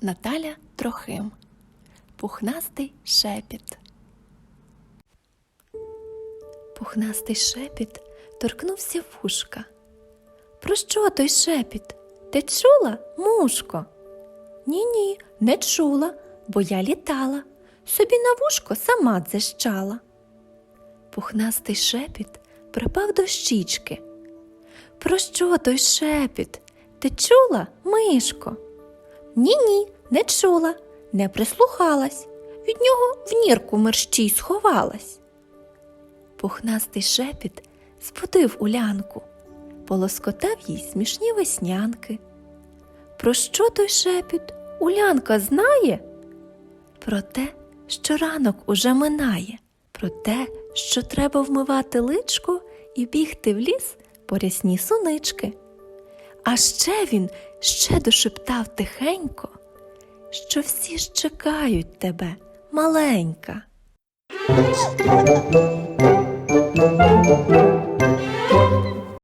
Наталя Трохим. Пухнастий шепіт. Пухнастий шепіт торкнувся вушка. Про що той шепіт? Ти чула, мушко? Ні, ні, не чула, бо я літала, собі на вушко сама дзищала. Пухнастий шепіт припав до щічки. Про що той шепіт? Ти чула, мишко? Ні, ні, не чула, не прислухалась, від нього в нірку мерщій сховалась. Пухнастий шепіт збудив улянку, полоскотав їй смішні веснянки. Про що той шепіт улянка знає? Про те, що ранок уже минає, про те, що треба вмивати личко і бігти в ліс по рясні сунички. А ще він ще дошептав тихенько, що всі ж чекають тебе, маленька.